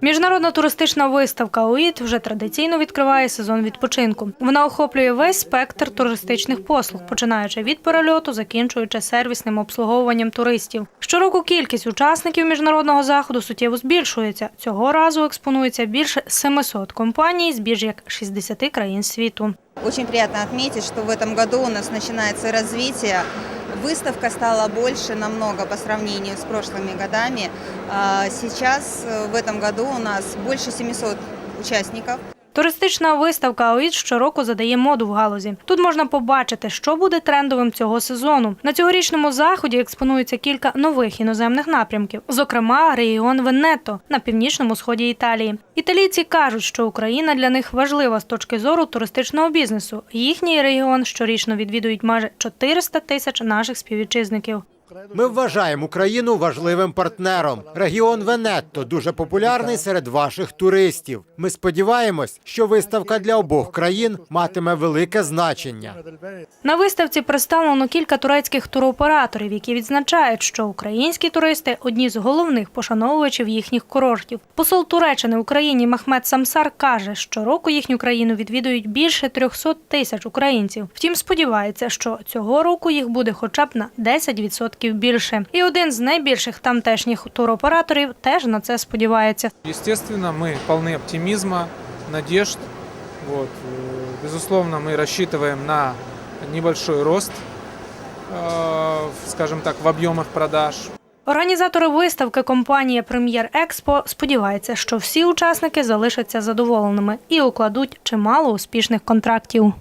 Міжнародна туристична виставка УІД вже традиційно відкриває сезон відпочинку. Вона охоплює весь спектр туристичних послуг, починаючи від перельоту, закінчуючи сервісним обслуговуванням туристів. Щороку кількість учасників міжнародного заходу суттєво збільшується. Цього разу експонується більше 700 компаній з більш як 60 країн світу. Очень приятно отметить, что в этом году у нас начинается развитие. Выставка стала больше намного по сравнению с прошлыми годами. А Сейчас э, в этом году у нас больше 700 участников. Туристична виставка ОІД щороку задає моду в галузі. Тут можна побачити, що буде трендовим цього сезону. На цьогорічному заході експонується кілька нових іноземних напрямків, зокрема регіон Венето на північному сході Італії. Італійці кажуть, що Україна для них важлива з точки зору туристичного бізнесу. Їхній регіон щорічно відвідують майже 400 тисяч наших співвітчизників. Ми вважаємо Україну важливим партнером. Регіон Венетто дуже популярний серед ваших туристів. Ми сподіваємось, що виставка для обох країн матиме велике значення. На виставці представлено кілька турецьких туроператорів, які відзначають, що українські туристи одні з головних пошановувачів їхніх курортів. Посол Туреччини в Україні Махмед Самсар каже, що року їхню країну відвідують більше 300 тисяч українців. Втім, сподівається, що цього року їх буде хоча б на 10% більше. І один з найбільших тамтешніх туроператорів теж на це сподівається. Естественно, мы полны оптимизма, надежд. Вот. э, Безусловно, мы рассчитываем на небольшой рост, э, скажем так, в объемах продаж. Організатори виставки компанія Прем'єр Експо сподіваються, що всі учасники залишаться задоволеними і укладуть чимало успішних контрактів.